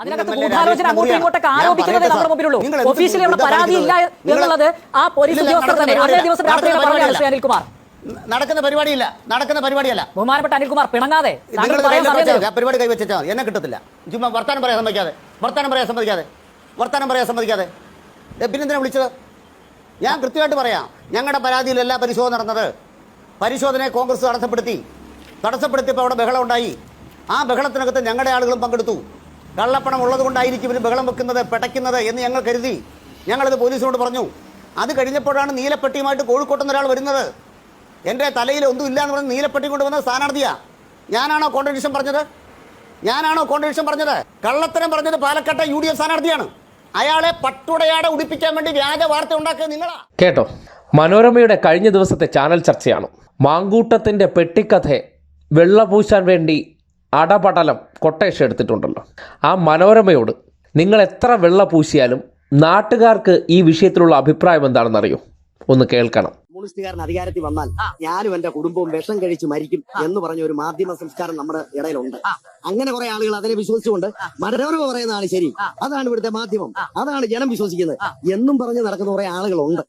അതിനകത്ത് നിങ്ങൾ ഗൂഢാലോചന അങ്ങോട്ടും മുറിയാണ്. ഇങ്ങോട്ടൊക്കെ ഞാൻ ആരോപിക്കുന്നതേ നമ്മുടെ സാർ. മുമ്പിലുള്ളൂ. നിങ്ങൾ എന്ത് ഒഫീഷ്യലി അവിടെ പരാതി ഇല്ല എന്നുള്ളത് ആ പോലീസ് ഇല്ല, ഉദ്യോഗസ്ഥർ നടക്കുന്ന തന്നെ. അതേ ദിവസം രാത്രി പറഞ്ഞാണ് ശ്രീ അനിൽകുമാർ. നടക്കുന്ന പരിപാടിയില്ല. നടക്കുന്ന പരിപാടിയല്ല. ബഹുമാനപ്പെട്ട അനിൽകുമാർ പിണങ്ങാതെ. പരിപാടി കൈവച്ചാൽ മതി. എന്നെ കിട്ടത്തില്ല. ചുമ്മാ വർത്താനം പറയാൻ സമ്മതിക്കാതെ. വർത്താനം പറയാൻ സമ്മതിക്കാതെ. വർത്താനം പറയാൻ സമ്മതിക്കാതെ. പിന്നെന്തിനാ വിളിച്ചത്? ഞാൻ കൃത്യമായിട്ട് പറയാം. ഞങ്ങളുടെ പരാതിയിലല്ല പരിശോധന നടന്നത് പരിശോധനയെ കോൺഗ്രസ് തടസ്സപ്പെടുത്തി. തടസ്സപ്പെടുത്തിയപ്പോൾ അവിടെ ബഹളം ഉണ്ടായി. ആ ബഹളത്തിനകത്ത് ഞങ്ങളുടെ ആളുകളും പങ്കെടുത്തു. കള്ളപ്പണം ഉള്ളത് കൊണ്ടായിരിക്കും ഇവർ ബഹളം വെക്കുന്നത് പെടയ്ക്കുന്നത് എന്ന് ഞങ്ങൾ കരുതി. ഞങ്ങളത് പോലീസിനോട് പറഞ്ഞു. അത് കഴിഞ്ഞപ്പോഴാണ് നീലപ്പെട്ടിയുമായിട്ട് കോഴിക്കോട്ടുന്ന ഒരാൾ വരുന്നത്. എന്റെ തലയിൽ ഒന്നും ഇല്ല എന്ന് പറഞ്ഞ് നീലപ്പെട്ടി കൊണ്ടുവന്ന സ്ഥാനാർത്ഥിയാ. ഞാനാണോ കോൺട്രഡിക്ഷൻ പറഞ്ഞത്? ഞാനാണോ കോൺട്രഡിക്ഷൻ പറഞ്ഞത്? കള്ളത്തരം പറഞ്ഞത് പാലക്കാട്ടെ യു ഡി എഫ് സ്ഥാനാർത്ഥിയാണ്. അയാളെ പട്ടുടയാടെ ഉടിപ്പിക്കാൻ വേണ്ടി വ്യാജ വാർത്ത ഉണ്ടാക്കിയത് നിങ്ങളാ. കേട്ടോ. മനോരമയുടെ കഴിഞ്ഞ ദിവസത്തെ ചാനൽ ചർച്ചയാണ്. മാങ്കൂട്ടത്തിന്റെ പെട്ടിക്കഥ വെള്ളപൂശാൻ വേണ്ടി അടപടലം കൊട്ടേഷൻ എടുത്തിട്ടുണ്ടല്ലോ. ആ മനോരമയോട് നിങ്ങൾ എത്ര വെള്ള പൂശിയാലും നാട്ടുകാർക്ക് ഈ വിഷയത്തിലുള്ള അഭിപ്രായം എന്താണെന്നറിയോ? ഒന്ന് കേൾക്കണം. കമ്മ്യൂണിസ്റ്റുകാരൻ അധികാരത്തിൽ വന്നാൽ ഞാനും എന്റെ കുടുംബവും വിഷം കഴിച്ച് മരിക്കും എന്ന് പറഞ്ഞ ഒരു മാധ്യമ സംസ്കാരം നമ്മുടെ ഇടയിലുണ്ട്. അങ്ങനെ കുറെ ആളുകൾ അതിനെ വിശ്വസിച്ചുകൊണ്ട് മനോരമ പറയുന്നതാണ് ശരി. അതാണ് ഇവിടുത്തെ മാധ്യമം. അതാണ് ജനം വിശ്വസിക്കുന്നത്. എന്നും പറഞ്ഞ് നടക്കുന്ന കുറെ ആളുകളുണ്ട്.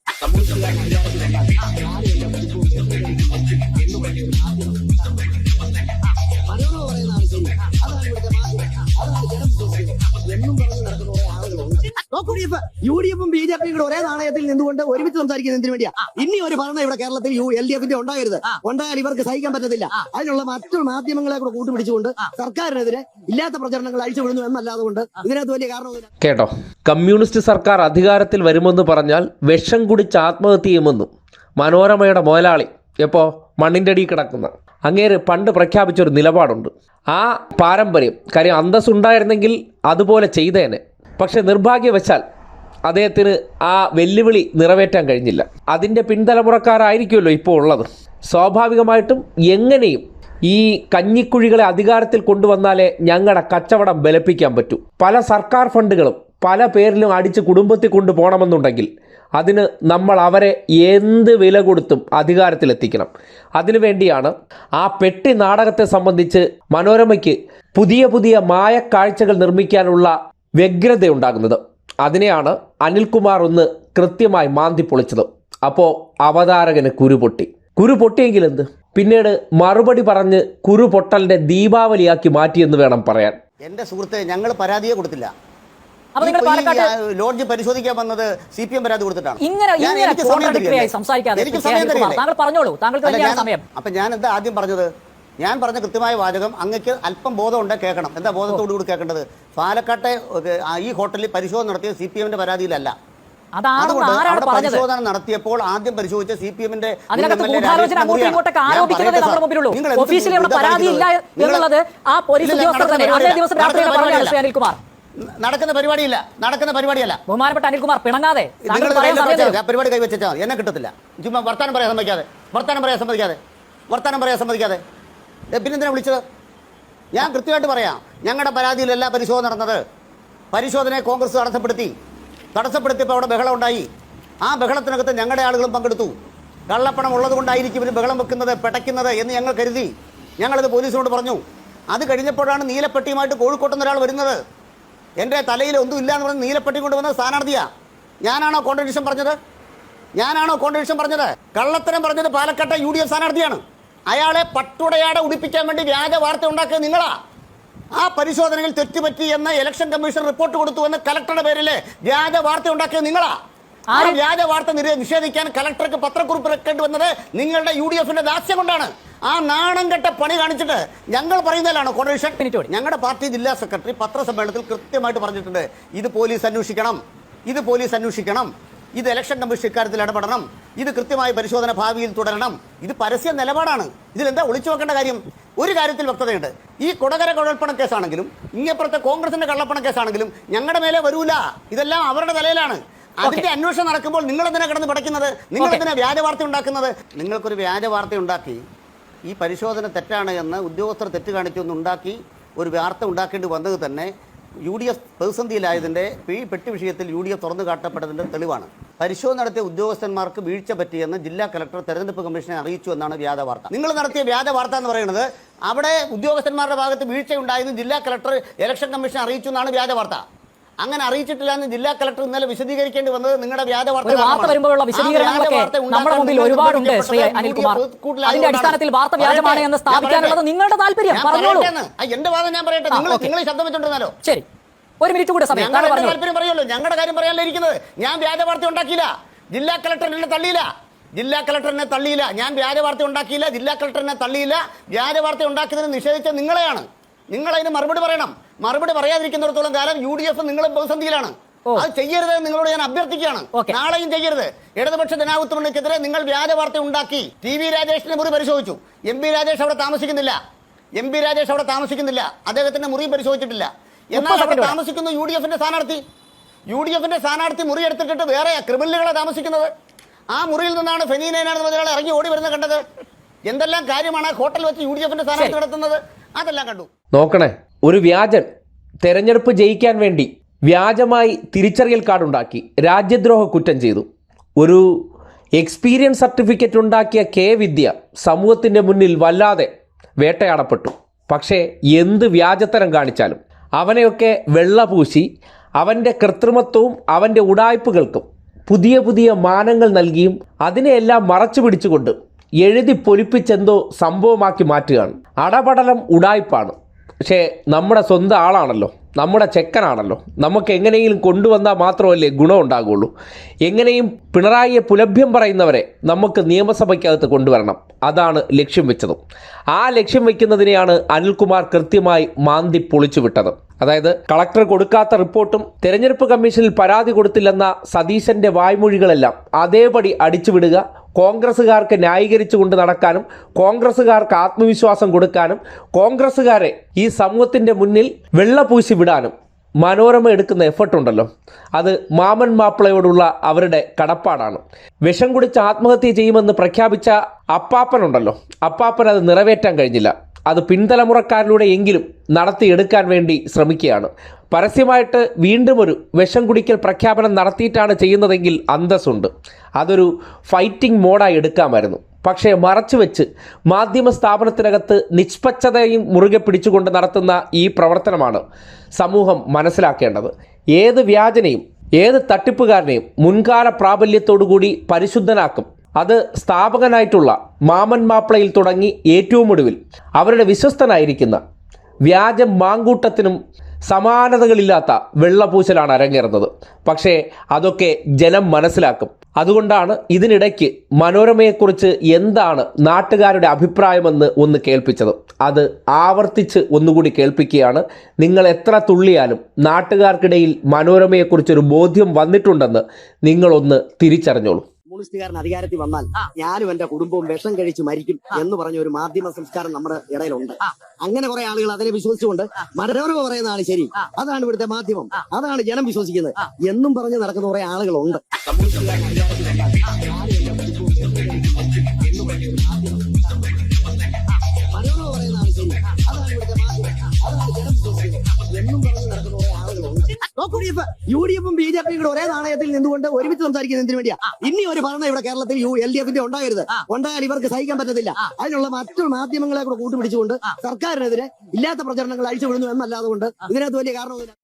ഡി എഫ് യു ഡി എഫും ബി ജെ പിയും കൂടെ ഒരേ നാണയത്തിൽ നിന്നുകൊണ്ട് ഒരുമിച്ച് സംസാരിക്കുന്ന എന്തിനു വേണ്ടിയാ? ഇനി ഒരു ഭരണം ഇവിടെ കേരളത്തിൽ യു എൽ ഡി എഫിന്റെ ഉണ്ടാകരുത്. ഉണ്ടായാൽ ഇവർക്ക് സഹിക്കാൻ പറ്റത്തില്ല. അതിനുള്ള മറ്റു മാധ്യമങ്ങളെ കൂടെ കൂട്ടുപിടിച്ചുകൊണ്ട് സർക്കാരിനെതിരെ ഇല്ലാത്ത പ്രചരണങ്ങൾ അഴിച്ചുവിടുന്നു എന്നല്ലാതെ കൊണ്ട് ഇതിനകത്ത് വലിയ കാരണം കേട്ടോ. കമ്മ്യൂണിസ്റ്റ് സർക്കാർ അധികാരത്തിൽ വരുമെന്ന് പറഞ്ഞാൽ വിഷം കുടിച്ച് ആത്മഹത്യ ചെയ്യുമെന്നും മനോരമയുടെ മുതലാളി എപ്പോ മണ്ണിന്റെ അടിയിൽ കിടക്കുന്ന അങ്ങേര് പണ്ട് പ്രഖ്യാപിച്ച ഒരു നിലപാടുണ്ട്. ആ പാരമ്പര്യം കാര്യം അന്തസ്സുണ്ടായിരുന്നെങ്കിൽ അതുപോലെ ചെയ്തേനെ. പക്ഷെ നിർഭാഗ്യവശാൽ അദ്ദേഹത്തിന് ആ വെല്ലുവിളി നിറവേറ്റാൻ കഴിഞ്ഞില്ല. അതിന്റെ പിൻതലമുറക്കാരായിരിക്കുമല്ലോ ഇപ്പോൾ ഉള്ളത്. സ്വാഭാവികമായിട്ടും എങ്ങനെയും ഈ കഞ്ഞിക്കുഴികളെ അധികാരത്തിൽ കൊണ്ടുവന്നാലേ ഞങ്ങളുടെ കച്ചവടം ബലപ്പിക്കാൻ പറ്റൂ. പല സർക്കാർ ഫണ്ടുകളും പല പേരിലും അടിച്ച് കുടുംബത്തിൽ കൊണ്ടുപോകണമെന്നുണ്ടെങ്കിൽ അതിന് നമ്മൾ അവരെ എന്ത് വില കൊടുത്തും അധികാരത്തിലെത്തിക്കണം. അതിനുവേണ്ടിയാണ് ആ പെട്ടി നാടകത്തെ സംബന്ധിച്ച് മനോരമയ്ക്ക് പുതിയ പുതിയ മായക്കാഴ്ചകൾ നിർമ്മിക്കാനുള്ള വ്യഗ്രതയുണ്ടാകുന്നത്. അതിനെയാണ് അനിൽകുമാർ ഒന്ന് കൃത്യമായി മാന്തി പൊളിച്ചത്. അപ്പോൾ അവതാരകന് കുരു പൊട്ടി. കുരു പൊട്ടിയെങ്കിൽ എന്ത് പിന്നീട് മറുപടി പറഞ്ഞ് കുരു പൊട്ടലിന്റെ ദീപാവലിയാക്കി മാറ്റിയെന്ന് വേണം പറയാൻ. എന്റെ സുഹൃത്തെ ഞങ്ങൾ പരാതിയെ കൊടുത്തില്ല. ലോഡ്ജ് പരിശോധിക്കാൻ വന്നത് സി പി എം പരാതി കൊടുത്തിട്ടാണ്. ഇങ്ങനെ? സംസാരിക്കാതെ താങ്കൾ പറഞ്ഞോളൂ. താങ്കൾക്ക് സമയം. അപ്പൊ ഞാൻ എന്താ ആദ്യം പറഞ്ഞത്? ഞാൻ പറഞ്ഞ കൃത്യമായ വാചകം അങ്ങക്ക് അല്പം ബോധമുണ്ട് കേൾക്കണം. എന്താ ബോധത്തോടു കൂടി കേൾക്കേണ്ടത്? പാലക്കാട്ടെ ഈ ഹോട്ടലിൽ പരിശോധന നടത്തിയ സി പി എമ്മിന്റെ പരാതിയിലല്ല. അതുകൊണ്ട് അവിടെ പരിശോധന നടത്തിയപ്പോൾ ആദ്യം പരിശോധിച്ച സി പി എമ്മിന്റെ നടക്കുന്ന പരിപാടിയില്ല. നടക്കുന്ന പരിപാടിയല്ല ബഹുമാനപ്പെട്ട അനിൽകുമാർ പിണങ്ങാതെ. പരിപാടി കൈവച്ചാൽ എന്നെ കിട്ടത്തില്ല. ചുമ്മാ വർത്താനം പറയാൻ സമ്മതിക്കാതെ. വർത്താനം പറയാൻ സമ്മതിക്കാതെ. വർത്താനം പറയാൻ സമ്മതിക്കാതെ. പിന്നെന്തിനാ വിളിച്ചത്? ഞാൻ കൃത്യമായിട്ട് പറയാം. ഞങ്ങളുടെ പരാതിയിലല്ല പരിശോധന നടന്നത്. പരിശോധനയെ കോൺഗ്രസ് തടസ്സപ്പെടുത്തി. തടസ്സപ്പെടുത്തിയപ്പോൾ അവിടെ ബഹളം ഉണ്ടായി. ആ ബഹളത്തിനകത്ത് ഞങ്ങളുടെ ആളുകളും പങ്കെടുത്തു. കള്ളപ്പണം ഉള്ളതുകൊണ്ടായിരിക്കും ഇവർ ബഹളം വെക്കുന്നത് പെടയ്ക്കുന്നത് എന്ന് ഞങ്ങൾ കരുതി. ഞങ്ങളിത് പോലീസിനോട് പറഞ്ഞു. അത് കഴിഞ്ഞപ്പോഴാണ് നീലപ്പെട്ടിയുമായിട്ട് കോഴിക്കോട്ടുന്ന ഒരാൾ വരുന്നത്. എന്റെ തലയിൽ ഒന്നും ഇല്ല എന്ന് പറഞ്ഞ് നീലപ്പെട്ടി കൊണ്ടുവന്ന സ്ഥാനാർത്ഥിയാ ഞാനാണോ കോൺട്രഡിക്ഷൻ പറഞ്ഞത്? ഞാനാണോ കോൺട്രഡിക്ഷൻ പറഞ്ഞത്? കള്ളത്തരം പറഞ്ഞത് പാലക്കാട്ടെ യു ഡി എഫ് സ്ഥാനാർത്ഥിയാണ്. അയാളെ പട്ടുടയാടെ ഉടിപ്പിക്കാൻ വേണ്ടി വ്യാജ വാർത്ത ഉണ്ടാക്കിയത് നിങ്ങളാ? ആ പരിശോധനയിൽ തെറ്റുപറ്റി എന്ന ഇലക്ഷൻ കമ്മീഷൻ റിപ്പോർട്ട് കൊടുത്തു എന്ന കലക്ടറുടെ പേരിൽ വ്യാജ വാർത്ത ഉണ്ടാക്കിയത് നിങ്ങളാ? ആ വ്യാജ വാർത്ത നിഷേധിക്കാൻ കലക്ടർക്ക് പത്രക്കുറിപ്പ് ഇറക്കേണ്ടി വന്നത് നിങ്ങളുടെ യു ഡി എഫിന്റെ ദാസ്യം കൊണ്ടാണ്. ആ നാണം കെട്ട പണി കാണിച്ചിട്ട് ഞങ്ങൾ പറയുന്നതിലാണ് കോൺഗ്രസ്. ഞങ്ങളുടെ പാർട്ടി ജില്ലാ സെക്രട്ടറി പത്രസമ്മേളനത്തിൽ കൃത്യമായിട്ട് പറഞ്ഞിട്ടുണ്ട്. ഇത് പോലീസ് അന്വേഷിക്കണം. ഇത് പോലീസ് അന്വേഷിക്കണം. ഇത് ഇലക്ഷൻ കമ്മീഷൻ ഇക്കാര്യത്തിൽ ഇടപെടണം. ഇത് കൃത്യമായ പരിശോധന ഭാവിയിൽ തുടരണം. ഇത് പരസ്യ നിലപാടാണ്. ഇതിലെന്താ ഒളിച്ചു വെക്കേണ്ട കാര്യം? ഒരു കാര്യത്തിൽ വ്യക്തതയുണ്ട്. ഈ കുടകര കുഴൽപ്പണ കേസാണെങ്കിലും ഇങ്ങപ്പുറത്തെ കോൺഗ്രസിന്റെ കള്ളപ്പണ കേസാണെങ്കിലും ഞങ്ങളുടെ മേലെ വരൂല. ഇതെല്ലാം അവരുടെ തലയിലാണ്. അതിന്റെ അന്വേഷണം നടക്കുമ്പോൾ നിങ്ങൾ എന്തിനാ കിടന്ന് പഠിക്കുന്നത്? നിങ്ങൾ. എന്തിനാ വ്യാജ വാർത്ത ഉണ്ടാക്കുന്നത്? നിങ്ങൾക്കൊരു വ്യാജ വാർത്ത ഉണ്ടാക്കി ഈ പരിശോധന തെറ്റാണ് എന്ന് ഉദ്യോഗസ്ഥർ തെറ്റ് കാണിച്ചു എന്ന് ഉണ്ടാക്കി ഒരു വാർത്ത ഉണ്ടാക്കേണ്ടി വന്നത് തന്നെ യു ഡി എഫ് പ്രതിസന്ധിയിലായതിന്റെ ഈ പെട്ടി വിഷയത്തിൽ യു ഡി എഫ് തുറന്നു കാട്ടപ്പെട്ടതിന്റെ തെളിവാണ്. പരിശോധന നടത്തിയ ഉദ്യോഗസ്ഥന്മാർക്ക് വീഴ്ച പറ്റിയെന്ന് ജില്ലാ കലക്ടർ തെരഞ്ഞെടുപ്പ് കമ്മീഷനെ അറിയിച്ചു എന്നാണ് വ്യാജ വാർത്ത. നിങ്ങൾ നടത്തിയ വ്യാജ വാർത്ത എന്ന് പറയുന്നത് അവിടെ ഉദ്യോഗസ്ഥന്മാരുടെ ഭാഗത്ത് വീഴ്ച ഉണ്ടായെന്ന് ജില്ലാ കലക്ടർ ഇലക്ഷൻ കമ്മീഷൻ അറിയിച്ചു എന്നാണ് വ്യാജ വാർത്ത. അങ്ങനെ അറിയിച്ചിട്ടില്ല എന്ന് ജില്ലാ കളക്ടർ ഇന്നലെ വിശദീകരിക്കേണ്ടി വന്നത് നിങ്ങളുടെ വ്യാജ വാർത്ത വരുമ്പോഴുള്ള വിശദീകരണങ്ങളൊക്കെ നമ്മുടെ മുമ്പിൽ ഒരുപാടുണ്ട് ശ്രീ അനിൽകുമാർ. അതിന്റെ അടിസ്ഥാനത്തിൽ വാർത്ത വ്യാജമാണ് എന്ന് സ്ഥാപിക്കാനുള്ളത്. നിങ്ങളുടെ താല്പര്യം. പറഞ്ഞോളൂ. എന്റെ വാദം ഞാൻ പറയട്ടെ. നിങ്ങൾ ശബ്ദം വെച്ചോണ്ടിരുന്നാലോ? ശരി. ഒരു മിനിറ്റ് കൂടെ സമയം. താല്പര്യം പറയുമല്ലോ ഞങ്ങളുടെ കാര്യം പറയാനല്ല ഇരിക്കുന്നത്? ഞാൻ വ്യാജ വാർത്ത ഉണ്ടാക്കിയില്ല. ജില്ലാ കളക്ടർ എന്നെ തള്ളിയില്ല. ജില്ലാ കളക്ടറിനെ തള്ളിയില്ല. ഞാൻ വ്യാജ വാർത്ത ഉണ്ടാക്കിയില്ല. ജില്ലാ കളക്ടറിനെ തള്ളിയില്ല. വ്യാജ വാർത്ത ഉണ്ടാക്കിയതിന് നിഷേധിച്ച നിങ്ങളെയാണ്. നിങ്ങൾ അതിന് മറുപടി പറയണം. മറുപടി പറയാതിരിക്കുന്നിടത്തോളം കാലം യു ഡി എഫ് നിങ്ങൾ പ്രതിസന്ധിയിലാണ് അത് ചെയ്യരുത് നിങ്ങളോട് ഞാൻ അഭ്യർത്ഥിക്കുകയാണ്. നാളെയും ചെയ്യരുത്. ഇടതുപക്ഷ ജനാധിപത്യത്തിനെതിരെ നിങ്ങൾ വ്യാജ വാർത്ത ഉണ്ടാക്കി. ടി വി രാജേഷിന്റെ മുറി പരിശോധിച്ചു. എം പി രാജേഷ് അവിടെ താമസിക്കുന്നില്ല. എം പി രാജേഷ് അവിടെ താമസിക്കുന്നില്ല. അദ്ദേഹത്തിന്റെ മുറി പരിശോധിച്ചിട്ടില്ല. എന്നാൽ അവിടെ താമസിക്കുന്ന താമസിക്കുന്നു യു ഡി എഫിന്റെ സ്ഥാനാർത്ഥി? യു ഡി എഫിന്റെ സ്ഥാനാർത്ഥി മുറി എടുത്തിട്ട് വേറെ ക്രിമിനലുകളെ താമസിക്കുന്നത്? ആ മുറിയിൽ നിന്നാണ് ഫെനീനാണ് മുതലാളി ഇറങ്ങി ഓടി വരുന്നത് കണ്ടത്. എന്തെല്ലാം കാര്യമാണ് ഹോട്ടൽ വെച്ച് യു ഡി എഫിന്റെ സ്ഥാനാർത്ഥി നടത്തുന്നത്? അതെല്ലാം കണ്ടു. നോക്കണേ ഒരു വ്യാജൻ തെരഞ്ഞെടുപ്പ് ജയിക്കാൻ വേണ്ടി വ്യാജമായി തിരിച്ചറിയൽ കാർഡ് ഉണ്ടാക്കി രാജ്യദ്രോഹ കുറ്റം ചെയ്തു. ഒരു എക്സ്പീരിയൻസ് സർട്ടിഫിക്കറ്റ് ഉണ്ടാക്കിയ കെ വിദ്യ സമൂഹത്തിന്റെ മുന്നിൽ വല്ലാതെ വേട്ടയാടപ്പെട്ടു. പക്ഷേ എന്ത് വ്യാജത്തരം കാണിച്ചാലും അവനെയൊക്കെ വെള്ളപൂശി അവന്റെ കൃത്രിമത്വവും അവന്റെ ഉടായ്പകൾക്കും പുതിയ പുതിയ മാനങ്ങൾ നൽകിയും അതിനെയെല്ലാം മറച്ചു പിടിച്ചുകൊണ്ട് എഴുതി പൊലിപ്പിച്ചെന്തോ സംഭവമാക്കി മാറ്റുകയാണ്. അടപടലം ഉടായ്പാണ്. പക്ഷേ നമ്മുടെ സ്വന്തം ആളാണല്ലോ. നമ്മുടെ ചെക്കനാണല്ലോ. നമുക്ക് എങ്ങനെയെങ്കിലും കൊണ്ടുവന്നാൽ മാത്രമല്ലേ ഗുണം ഉണ്ടാകുള്ളൂ. എങ്ങനെയും പിണറായിയെ പുലഭ്യം പറയുന്നവരെ നമുക്ക് നിയമസഭയ്ക്കകത്ത് കൊണ്ടുവരണം. അതാണ് ലക്ഷ്യം വെച്ചതും. ആ ലക്ഷ്യം വയ്ക്കുന്നതിനെയാണ് അനിൽകുമാർ കൃത്യമായി മാന്തി പൊളിച്ചു വിട്ടത്. അതായത് കളക്ടർ കൊടുക്കാത്ത റിപ്പോർട്ടും തെരഞ്ഞെടുപ്പ് കമ്മീഷനിൽ പരാതി കൊടുത്തില്ലെന്ന സതീശന്റെ വായ്മൊഴികളെല്ലാം അതേപടി അടിച്ചുവിടുക കോൺഗ്രസ്സുകാർക്ക് ന്യായീകരിച്ചുകൊണ്ട് നടക്കാനും കോൺഗ്രസ്സുകാർക്ക് ആത്മവിശ്വാസം കൊടുക്കാനും കോൺഗ്രസ്സുകാരെ ഈ സമൂഹത്തിന്റെ മുന്നിൽ വെള്ളപൂശി വിടാനും മനോരമ എടുക്കുന്ന എഫർട്ട് ഉണ്ടല്ലോ അത് മാമൻ മാപ്പിളയോടുള്ള അവരുടെ കടപ്പാടാണ്. വിഷം കുടിച്ച് ആത്മഹത്യ ചെയ്യുമെന്ന് പ്രഖ്യാപിച്ച അപ്പാപ്പനുണ്ടല്ലോ. അപ്പാപ്പൻ അത് നിറവേറ്റാൻ കഴിഞ്ഞില്ല. അത് പിൻതലമുറക്കാരിലൂടെ എങ്കിലും നടത്തിയെടുക്കാൻ വേണ്ടി ശ്രമിക്കുകയാണ്. പരസ്യമായിട്ട് വീണ്ടും ഒരു വിഷം കുടിക്കൽ പ്രഖ്യാപനം നടത്തിയിട്ടാണ് ചെയ്യുന്നതെങ്കിൽ അന്തസ്സുണ്ട്. അതൊരു ഫൈറ്റിംഗ് മോഡായി എടുക്കാമായിരുന്നു. പക്ഷേ മറച്ചു വെച്ച് മാധ്യമ സ്ഥാപനത്തിനകത്ത് നിഷ്പക്ഷതയും മുറുകെ പിടിച്ചുകൊണ്ട് നടത്തുന്ന ഈ പ്രവർത്തനമാണ് സമൂഹം മനസ്സിലാക്കേണ്ടത്. ഏത് വ്യാജനെയും ഏത് തട്ടിപ്പുകാരനെയും മുൻകാല പ്രാബല്യത്തോടുകൂടി പരിശുദ്ധനാക്കും. അത് സ്ഥാപകനായിട്ടുള്ള മാമൻ മാപ്പിളയിൽ തുടങ്ങി ഏറ്റവും ഒടുവിൽ അവരുടെ വിശ്വസ്തനായിരിക്കുന്ന വ്യാജ മാങ്കൂട്ടത്തിനും സമാനതകളില്ലാത്ത വെള്ളപൂശലാണ് അരങ്ങേറുന്നത്. പക്ഷേ അതൊക്കെ ജനം മനസ്സിലാക്കും. അതുകൊണ്ടാണ് ഇതിനിടയ്ക്ക് മനോരമയെക്കുറിച്ച് എന്താണ് നാട്ടുകാരുടെ അഭിപ്രായമെന്ന് ഒന്ന് കേൾപ്പിച്ചത്. അത് ആവർത്തിച്ച് ഒന്നുകൂടി കേൾപ്പിക്കുകയാണ്. നിങ്ങൾ എത്ര തുള്ളിയാലും നാട്ടുകാർക്കിടയിൽ മനോരമയെക്കുറിച്ചൊരു ബോധ്യം വന്നിട്ടുണ്ടെന്ന് നിങ്ങളൊന്ന് തിരിച്ചറിഞ്ഞോളൂ. കമ്മ്യൂണിസ്റ്റുകാരൻ അധികാരത്തിൽ വന്നാൽ ഞാനും എന്റെ കുടുംബവും വിഷം കഴിച്ച് മരിക്കും എന്ന് പറഞ്ഞ ഒരു മാധ്യമ സംസ്കാരം നമ്മുടെ ഇടയിലുണ്ട്. അങ്ങനെ കുറെ ആളുകൾ അതിനെ വിശ്വസിച്ചുകൊണ്ട് പറയുന്ന പറയുന്നതാണ് ശരി. അതാണ് ഇവിടുത്തെ മാധ്യമം. അതാണ് ജനം വിശ്വസിക്കുന്നത്. എന്നും പറഞ്ഞ് നടക്കുന്ന കുറെ ആളുകളുണ്ട്. കമ്മ്യൂണിസ്റ്റുകാരൻ അധികാരത്തിൽ വന്നാൽ നോക്കൂ യു ഡി എഫും ബി ജെ പിയും കൂടെ ഒരേ നാണയത്തിൽ നിന്നുകൊണ്ട് ഒരുമിച്ച് സംസാരിക്കുന്നതിന് വേണ്ടിയാ? ഇനി ഒരു ഭരണം ഇവിടെ കേരളത്തിൽ യു എൽ ഡി എഫിന്റെ ഉണ്ടാകരുത്. ഉണ്ടായാൽ ഇവർക്ക് സഹിക്കാൻ പറ്റത്തില്ല. അതിനുള്ള മറ്റു മാധ്യമങ്ങളെ കൂടെ കൂട്ടുപിടിച്ചുകൊണ്ട് സർക്കാരിനെതിരെ ഇല്ലാത്ത പ്രചരണങ്ങൾ അഴിച്ചുവിടുന്നു എന്നല്ലാതെ കൊണ്ട് ഇതിനകത്ത് വലിയ കാരണമൊന്നുമില്ല.